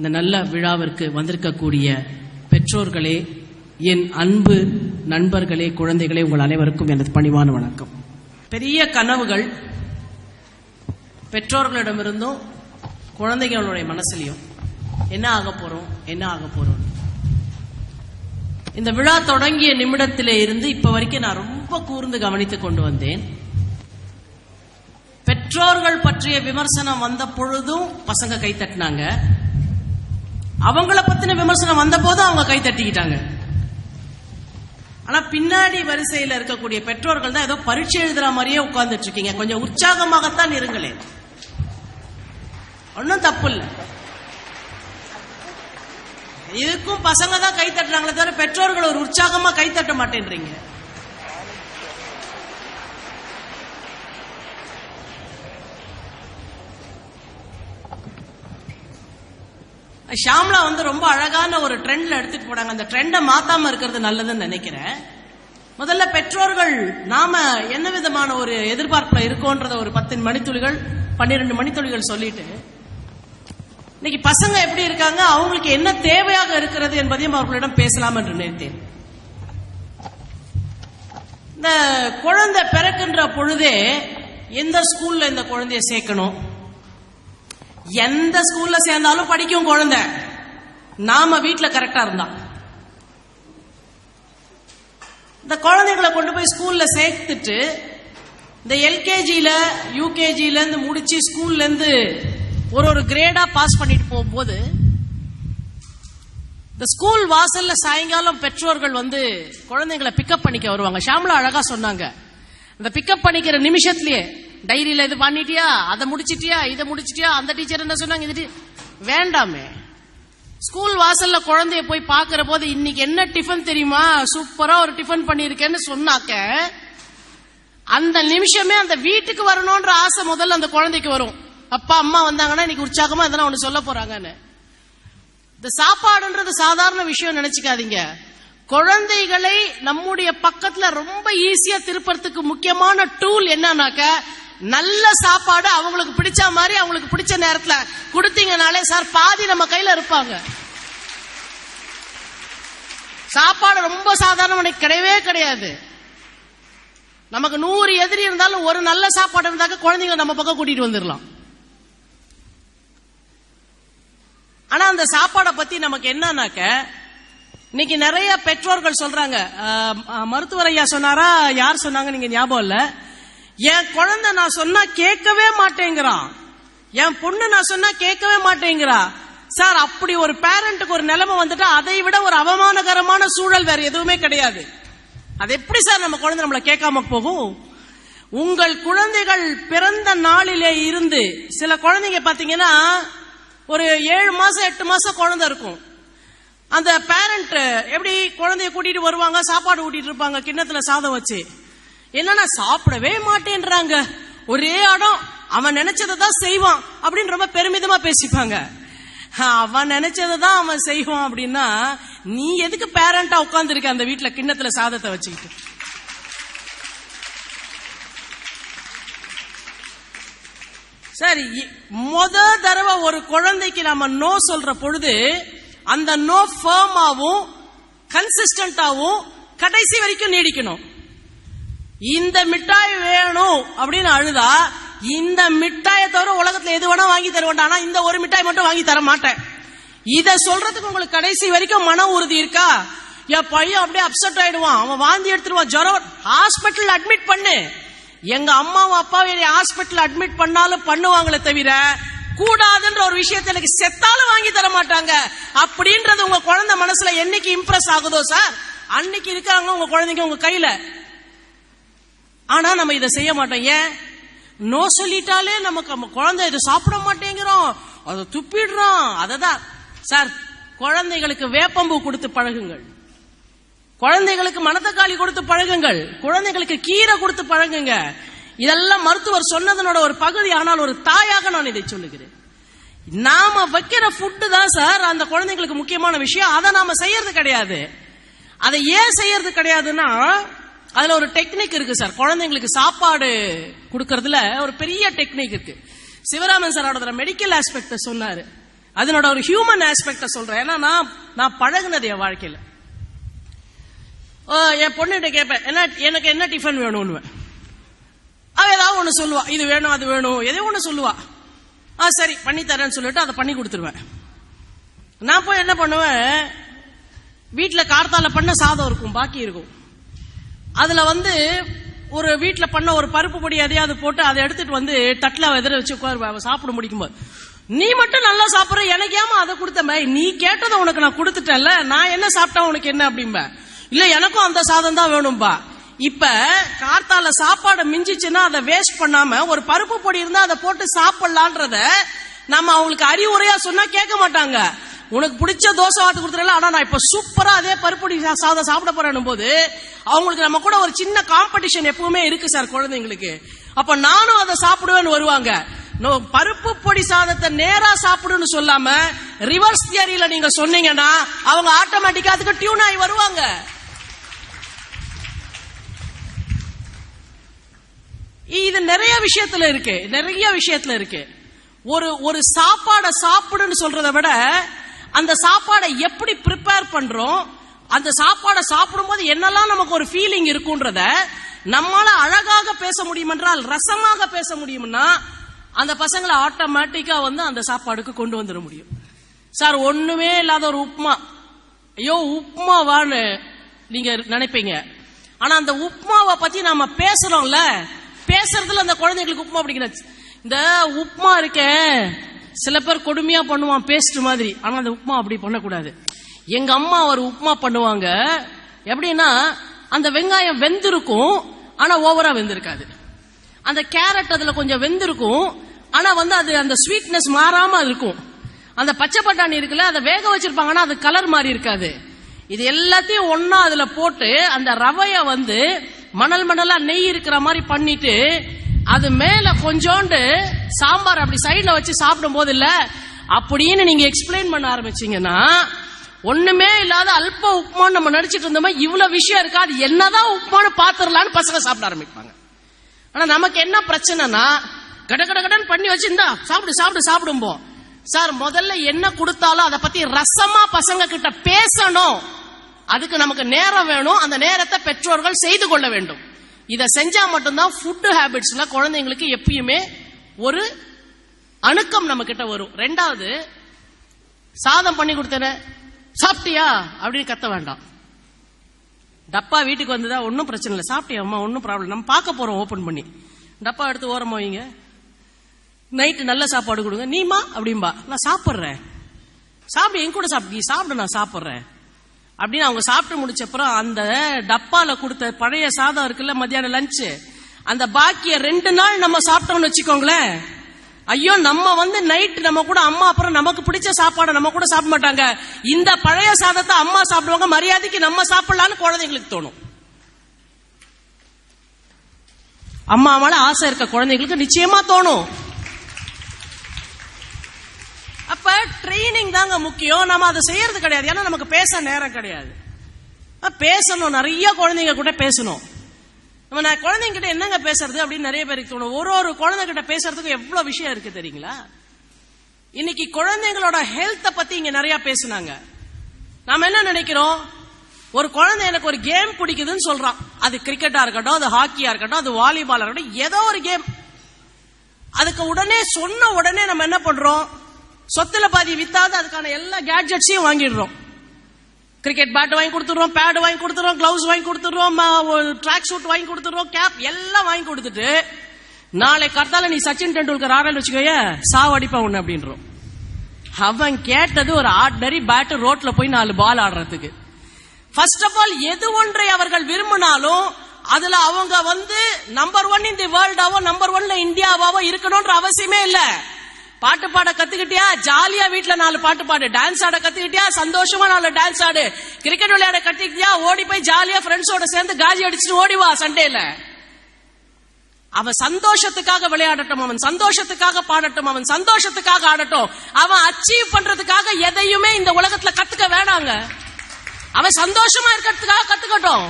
இந்த நல்ல விழாவிற்கு வந்திருக்கக்கூடிய பெற்றோர்களே என் அன்பு நண்பர்களே குழந்தைகளே உங்கள் அனைவருக்கும் எனது பணிவான வணக்கம். பெரிய கனவுகள் பெற்றோர்களிடமிருந்தும் குழந்தைகளுடைய மனசுலையும் என்ன ஆக போறோம் என்ன ஆக போறோம் இந்த விழா தொடங்கிய நிமிடத்திலே இருந்து இப்ப வரைக்கும் நான் ரொம்ப கூர்ந்து கவனித்துக் கொண்டு வந்தேன். பெற்றோர்கள் பற்றிய விமர்சனம் வந்த பொழுதும் பசங்க கை தட்டினாங்க. அவங்கள பத்தின விமர்சனம் வந்த போதும் அவங்க கை தட்டிக்கிட்டாங்க. ஆனா பின்னாடி வரிசையில இருக்கக்கூடிய பெற்றோர்கள் தான் ஏதோ பரீட்சை எழுதுற மாதிரியே உட்கார்ந்துட்டு இருக்கீங்க கொஞ்சம் உற்சாகமாகத்தான் இருங்களேன். ஒன்றும் தப்பு இல்லை இதுக்கும் பசங்க தான் கை தட்டுறாங்களே தவிர பெற்றோர்கள் ஒரு உற்சாகமா கை தட்ட மாட்டேன்றீங்க. ஷாம்லா வந்து ரொம்ப அழகான ஒரு ட்ரெண்ட்ல எடுத்துட்டு போனாங்க. அந்த ட்ரெண்டை மாத்தாம இருக்கிறது நல்லதுன்னு நினைக்கிறேன். முதல்ல பெற்றோர்கள் நாம என்ன விதமான ஒரு எதிர்பார்ப்புல இருக்கோன்றத ஒரு பத்து மணித்துளிகள் பன்னிரெண்டு மணித்துளிகள் சொல்லிட்டு இன்னைக்கு பசங்க எப்படி இருக்காங்க அவங்களுக்கு என்ன தேவையாக இருக்கிறது என்பதையும் அவர்களிடம் பேசலாம் என்று நினைத்தேன். இந்த குழந்தை பிறக்கின்ற பொழுதே எந்த ஸ்கூல்ல இந்த குழந்தைய சேர்க்கணும்? எந்த ஸ்கூல்ல சேர்ந்தாலும் படிக்கும் குழந்தை. நாம வீட்டுல கரெக்டா இருந்தா. இந்த குழந்தைகளை கொண்டு போய் ஸ்கூல்ல சேர்த்துட்டு இந்த எல்கேஜியில யூகேஜில இருந்து முடிச்சு ஸ்கூல்ல இருந்து ஒரு ஒரு கிரேடா பாஸ் பண்ணிட்டு போகும்போது இந்த ஸ்கூல் வாசல்ல சாயங்காலம் பெற்றோர்கள் வந்து குழந்தைங்களை பிக்கப் பண்ணிக்க வருவாங்க. ஷாம்லா அழகா சொன்னாங்க. இந்த பிக்கப் பண்ணிக்கிற நிமிஷத்திலேயே டைரியில இது பண்ணிட்டியா? அதை முடிச்சிட்டியா? இதை முடிச்சிட்டியா? அந்த டீச்சர் என்ன சொன்னாங்க? இது வேண்டாமே. ஸ்கூல் வாசல்ல குழந்தைய போய் பாக்குற போது இன்னைக்கு என்ன டிஃபன் தெரியுமா? சூப்பரா ஒரு டிஃபன் பண்ணியிருக்கேன்னு சொன்னாக்க அந்த நிமிஷமே அந்த வீட்டுக்கு வரணும்ன்ற ஆசை முதல்ல அந்த குழந்தைக்கு வரும். அப்பா அம்மா வந்தாங்கன்னா இன்னைக்கு உற்சாகமா இதெல்லாம் ஒண்ணு சொல்ல போறாங்கன்னு. இந்த சாப்பாடுன்றது சாதாரண விஷயம் நினைச்சுக்காதீங்க. குழந்தைகளை நம்முடைய பக்கத்துல ரொம்ப ஈஸியா திருப்பறதுக்கு முக்கியமான டூல் என்னன்னாக்க நல்ல சாப்பாடு அவங்களுக்கு பிடிச்ச மாதிரி அவங்களுக்கு பிடிச்ச நேரத்துல கொடுத்தீங்கனாலே சார் பாதி நம்ம கையில இருப்பாங்க. சாப்பாடு ரொம்ப சாதாரண கிடையவே கிடையாது. நமக்கு நூறு எதிரி இருந்தாலும் ஒரு நல்ல சாப்பாடு இருந்தாக்க குழந்தைங்க நம்ம பக்கம் கூட்டிட்டு வந்துடலாம். ஆனா அந்த சாப்பாடை பத்தி நமக்கு என்னன்னாக்க இன்னைக்கு நிறைய பெற்றோர்கள் சொல்றாங்க மருத்துவர் ஐயா சொன்னாரா யார் சொன்னாங்க நீங்க ஞாபகம் இல்லை. என் குழந்தை நான் சொன்னா கேட்கவே மாட்டேங்கிறான். என் பொண்ணு நான் சொன்னா கேட்கவே மாட்டேங்கிறா. சார் அப்படி ஒரு பேரண்ட்டுக்கு ஒரு நிலைமை வந்துட்டா அதை விட ஒரு அவமானகரமான சூழல் வேற எதுவுமே கிடையாது. அது எப்படி சார் நம்ம குழந்தை நம்மள கேட்காம போகும்? உங்கள் குழந்தைகள் பிறந்த நாளிலே இருந்து சில குழந்தைங்க பாத்தீங்கன்னா ஒரு ஏழு மாசம் எட்டு மாசம் குழந்தை இருக்கும். அந்த பேரண்ட் எப்படி குழந்தைய கூட்டிட்டு வருவாங்க சாப்பாடு ஊட்டிட்டு இருப்பாங்க கிண்ணத்துல சாதம் வச்சு. என்னன்னா சாப்பிடவே மாட்டேன்றாங்க. ஒரே அடம் அவன் நினைச்சதை தான் செய்வான் அப்படின்னு ரொம்ப பெருமிதமா பேசிப்பாங்க. அவன் நினைச்சதை தான் அவன் செய்வான் அப்படின்னா நீ எதுக்கு பேரண்டா உட்கார்ந்துருக்க அந்த வீட்டுல கிண்ணத்துல சாதத்தை வச்சுக்கிட்டு? சரி முத தடவை ஒரு குழந்தைக்கு நம்ம நோ சொல்ற பொழுது அந்த நோ ஃபேமாவும் கன்சிஸ்டன்டாவும் கடைசி வரைக்கும் நீடிக்கணும். இந்த மிட்டாய் வேணும் அப்படின்னு அழுதா இந்த மிட்டாயை தவிர உலகத்துல எது வேணா வாங்கி தருவேன் ஆனா இந்த ஒரு மிட்டாய் மட்டும் வாங்கி தர மாட்டேன். இத சொல்றதுக்கு உங்களுக்கு கடைசி வரைக்கும் மன உறுதி இருக்கா? என் பையன் அப்படியே அப்செட் ஆயிடுவான். அவன் வாந்தி எடுத்துருவான். ஜுரம் ஹாஸ்பிட்டல் அட்மிட் பண்ணு. எங்க அம்மாவும் அப்பாவும் என்னை ஹாஸ்பிட்டல் அட்மிட் பண்ணாலும் பண்ணுவாங்களே தவிர கூடாதுன்ற ஒரு விஷயத்தை எனக்கு செத்தாலும் வாங்கி தர மாட்டாங்க. அப்படின்றது உங்க குழந்தை மனசுல என்னைக்கு இம்ப்ரெஸ் ஆகுதோ சார் அன்னைக்கு இருக்காங்க உங்க குழந்தைங்க உங்க கையில. ஆனா நம்ம இதை செய்ய மாட்டோம். ஏன்? நோ சொல்லிட்டாலே நமக்கு நம்ம குழந்தை இதை சாப்பிட மாட்டேங்கிறோம். அதை துப்பிடுறோம். அததான். சார் குழந்தைகளுக்கு வேப்பம்பூ கொடுத்து பழகுங்கள். குழந்தைகளுக்கு மணத்தக்காளி கொடுத்து பழகுங்கள். குழந்தைகளுக்கு கீரை கொடுத்து பழகுங்க. இதெல்லாம் மருத்துவர் சொன்னதனோட ஒரு பகுதி. ஆனால் ஒரு தாயாக நான் இதை சொல்லுகிறேன். நாம வைக்கிற ஃபுட்டு தான் சார் அந்த குழந்தைங்களுக்கு முக்கியமான விஷயம். அதை நாம செய்யறது கிடையாது. அதை ஏன் செய்யறது கிடையாதுன்னா அதுல ஒரு டெக்னிக் இருக்கு சார் குழந்தைங்களுக்கு சாப்பாடு கொடுக்கறதுல ஒரு பெரிய டெக்னிக் இருக்கு. சிவராமன் சார் மெடிக்கல் ஆஸ்பெக்ட சொன்னாரு. அதனோட ஒரு ஹியூமன் ஆஸ்பெக்ட சொல்றேன். ஏன்னா நான் நான் பழகுனது என் வாழ்க்கையில. என் பொண்ணுகிட்ட கேட்பேன் என்ன எனக்கு என்ன டிஃபன் வேணும்னு? அவ ஏதாவது ஒண்ணு சொல்லுவா. இது வேணும் அது வேணும். எதோ ஒண்ணு சொல்லுவா. ஆ சரி பண்ணி தரேன்னு சொல்லிட்டு அதை பண்ணி கொடுத்துருவேன். நான் போய் என்ன பண்ணுவேன்? வீட்டுல கார்த்தால பண்ண சாதம் இருக்கும் பாக்கி இருக்கும். அதுல வந்து ஒரு வீட்டுல பண்ண ஒரு பருப்பு பொடி எதையாவது போட்டு அதை எடுத்துட்டு வந்து தட்டில் எதிர வச்சு உட்காருவா சாப்பிட முடிக்கும்போது. நீ மட்டும் நல்லா சாப்பிடுற எனக்கு ஏமா அதை கொடுத்தமே நீ கேட்டதை உனக்கு நான் கொடுத்துட்டேன்ல நான் என்ன சாப்பிட்டா உனக்கு என்ன அப்படிம்ப? இல்ல எனக்கும் அந்த சாதம் தான் வேணும்பா. இப்ப கார்த்தால சாப்பாடு மிஞ்சிச்சுன்னா அதை வேஸ்ட் பண்ணாம ஒரு பருப்பு பொடி இருந்தா அதை போட்டு சாப்பிடலான்றத நம்ம அவங்களுக்கு அறிவுரையா சொன்னா கேட்க மாட்டாங்க. உனக்கு பிடிச்ச தோசை வாத்து கொடுத்துறல ஆனா நான் இப்ப சூப்பரா அதே பருப்பொடி சா- சாதம் சாப்பிட போறேன் போது அவங்களுக்கு நம்ம கூட ஒரு சின்ன காம்படிஷன் எப்பவுமே இருக்கு சார் குழந்தைங்களுக்கு. அப்ப நானும் அதை சாப்பிடுவேன்னு வருவாங்க. நோ, பருப்பு பொடி சாதத்தை நேரா சாப்பிடுன்னு சொல்லாம ரிவர்ஸ் தியரியில நீங்க சொன்னீங்கன்னா அவங்க ஆட்டோமேட்டிக்கா அதுக்கு டியூன் ஆகி வருவாங்க. இது நிறைய விஷயத்துல இருக்கு நிறைய விஷயத்துல இருக்கு. ஒரு ஒரு சாப்பாடை சாப்பிடுன்னு சொல்றதை விட அந்த சாப்பாடை எப்படி ப்ரிப்பேர் பண்றோம் அந்த சாப்பாடை சாப்பிடும்போது என்னெல்லாம் நமக்கு ஒரு ஃபீலிங் இருக்குன்றத நம்மால அழகாக பேச முடியும் என்றால் ரசமாக பேச முடியும்னா அந்த பசங்களை ஆட்டோமேட்டிக்கா வந்து அந்த சாப்பாடுக்கு கொண்டு வந்துட முடியும். சார் ஒண்ணுமே இல்லாத ஒரு உப்புமா ஐயோ உப்புமாவான்னு நீங்க நினைப்பீங்க. ஆனா அந்த உப்புமாவை பத்தி நாம பேசுறோம்ல பேசுறதுல அந்த குழந்தைங்களுக்கு உப்புமா பிடிக்கல இந்த உப்புமா இருக்கேன் சில பேர் கொடுமையா பண்ணுவான் பேஸ்ட் மாதிரி. ஆனா அந்த உப்புமா அப்படி பண்ணக்கூடாது. எங்க அம்மா ஒரு உப்புமா பண்ணுவாங்க. எப்படின்னா அந்த வெங்காயம் வெந்திருக்கும் ஆனா ஓவரா வெந்திருக்காது. அந்த கேரட் அதுல கொஞ்சம் வெந்திருக்கும் ஆனா வந்து அது அந்த ஸ்வீட்னஸ் மாறாம இருக்கும். அந்த பச்சை பட்டாணி இருக்குல்ல அதை வேக வச்சிருப்பாங்கன்னா அது கலர் மாறி இருக்காது. இது எல்லாத்தையும் ஒன்னா அதுல போட்டு அந்த ரவைய வந்து மணல் மணலா நெய் இருக்கிற மாதிரி பண்ணிட்டு அது மேல கொஞ்சோண்டு சாம்பார் அப்படி சைடுல வச்சு சாப்பிடும் போது இல்ல அப்படின்னு நீங்க எக்ஸ்பிளைன் பண்ண ஆரம்பிச்சீங்கன்னா ஒண்ணுமே இல்லாத அல்ப உப்புமான்னு நம்ம நடிச்சிட்டு இருந்தோமா இவ்வளவு விஷயம் இருக்கா அது என்னதான் உப்புமானு பாத்துரலான்னு பசங்க சாப்பிட ஆரம்பிப்பாங்க. ஆனா நமக்கு என்ன பிரச்சனைனா கட கட கடன் பண்ணி வச்சு இந்தா சாப்பிடு சாப்பிடு சாப்பிடும்போ சார் முதல்ல என்ன கொடுத்தாலும் அதை பத்தி ரசமா பசங்க கிட்ட பேசணும். அதுக்கு நமக்கு நேரம் வேணும். அந்த நேரத்தை பெற்றோர்கள் செய்து கொள்ள வேண்டும். இதை செஞ்சா மட்டும்தான் ஃபுட் ஹேபிட்ஸ்ல குழந்தைங்களுக்கு எப்பயுமே ஒரு அணுக்கம் நம்ம கிட்ட வரும். ரெண்டாவது சாதம் பண்ணி கொடுத்தன சாப்பிட்டியா? அப்படின்னு கத்த வேண்டாம். டப்பா வீட்டுக்கு வந்ததா ஒன்றும் பிரச்சனை இல்லை. சாப்பிட்டியா அம்மா? ஒன்றும் ப்ராப்ளம் நம்ம பார்க்க போறோம் ஓபன் பண்ணி. டப்பா எடுத்து ஓரமா வைங்க. நைட்டு நல்ல சாப்பாடு கொடுங்க. நீமா அப்படிம்பா. நான் சாப்பிட்றேன். சாப்பிடு என் கூட சாப்பிடு. நீ சாப்பிடு நான் சாப்பிட்றேன். அப்படின்னு அவங்க சாப்பிட்டு முடிச்ச அப்புறம் அந்த டப்பால கொடுத்த பழைய சாதம் இருக்குல்ல மத்தியானம் லஞ்சு அந்த பாக்கிய ரெண்டு நாள் நம்ம சாப்பிட்டோம்னு வச்சுக்கோங்களேன். ஐயோ நம்ம வந்து நைட் நம்ம கூட அம்மா அப்புறம் நமக்கு பிடிச்ச சாப்பாடை நம்ம கூட சாப்பிட மாட்டாங்க. இந்த பழைய சாதத்தை அம்மா சாப்பிடுவாங்க மரியாதைக்கு நம்ம சாப்பிடலான்னு குழந்தைங்களுக்கு தோணும். அம்மா மேல ஆசை இருக்க குழந்தைங்களுக்கு நிச்சயமா தோணும். அப்ப ட்ரைனிங் தாங்க முக்கியம். நம்ம அதை செய்யறது கிடையாது. ஏன்னா நமக்கு பேச நேரம் கிடையாது. பேசணும். நிறைய குழந்தைங்க கூட பேசணும். நம்ம நான் குழந்தைங்க கிட்ட என்னங்க பேசுறது அப்படின்னு நிறைய பேருக்கு தோணும். ஒரு ஒரு குழந்தை கிட்ட பேசுறதுக்கு எவ்வளவு விஷயம் இருக்கு தெரியுங்களா? இன்னைக்கு குழந்தைங்களோட ஹெல்த்த பத்தி இங்க நிறைய பேசுனாங்க. நாம என்ன நினைக்கிறோம்? ஒரு குழந்தை எனக்கு ஒரு கேம் பிடிக்குதுன்னு சொல்றான். அது கிரிக்கெட்டா இருக்கட்டும் அது ஹாக்கியா இருக்கட்டும் அது வாலிபாலா இருக்கட்டும் ஏதோ ஒரு கேம் அதுக்கு உடனே சொன்ன உடனே நம்ம என்ன பண்றோம்? சொத்துல பாதி வித்தாது அதுக்கான எல்லா கேட்ஜெட்ஸையும் வாங்கிடுறோம். கிரிக்கெட் பேட் வாங்கி கொடுத்துறோம் பேட் வாங்கி கொடுத்துறோம் கிளவுஸ் வாங்கி கொடுத்துறோம் ட்ராக் சூட் வாங்கி கொடுத்துறோம் கேப் எல்லாம் வாங்கி கொடுத்துட்டு நாளை கர்த்தால நீ சச்சின் டெண்டுல்கர் ஆடல் வச்சுக்கோய சாவடிப்பா உன்ன அப்படின்றோம். அவன் கேட்டது ஒரு ஆர்டினரி பேட் ரோட்ல போய் நாலு பால் ஆடுறதுக்கு. ஃபர்ஸ்ட் ஆஃப் ஆல் எது ஒன்றை அவர்கள் விரும்பினாலும் அதுல அவங்க வந்து நம்பர் ஒன் இந்த வேர்ல்டாவோ நம்பர் ஒன்ல இந்தியாவாவோ இருக்கணும்ன்ற அவசியமே இல்லை. பாட்டு பாட கத்துக்கிட்டியா? ஜாலியா வீட்டுல நாலு பாட்டு பாடு. டான்ஸ் ஆட கத்துக்கிட்டியா? சந்தோஷமா நாலு டான்ஸ் ஆடு. கிரிக்கெட் விளையாட கத்துக்கிட்டியா? ஓடி போய் ஜாலியா ஃப்ரெண்ட்ஸோட சேர்ந்து காஜி அடிச்சுட்டு ஓடி வா சண்டேல அவன் சந்தோஷத்துக்காக விளையாடட்டும் அவன் சந்தோஷத்துக்காக பாடட்டும் அவன் சந்தோஷத்துக்காக ஆடட்டும். அவன் அச்சீவ் பண்றதுக்காக எதையுமே இந்த உலகத்துல கத்துக்க வேணாங்க. அவன் சந்தோஷமா இருக்கிறதுக்காக கத்துக்கட்டும்.